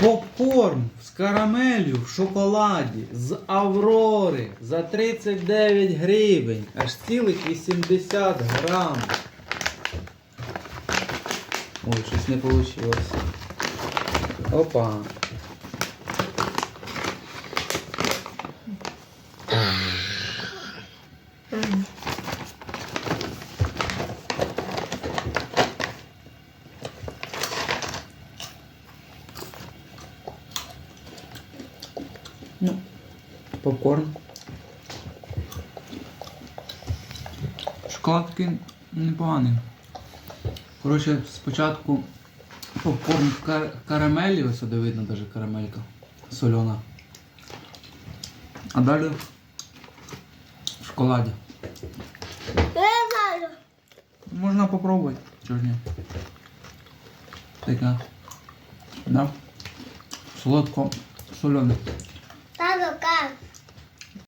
Попкорн з карамелью в шоколаді з Аврори за 39 гривень. Аж цілих 80 грам. Ой, щось не вийшло. Опа. Ну, попкорн. Шоколад такий непоганий. Коротше, спочатку попкорн в кар- карамелі, ось сюди видно даже карамелька сольона. А далі в шоколаді. Можна попробувати. Чого ж ні? Таке. Да? Солодко солене.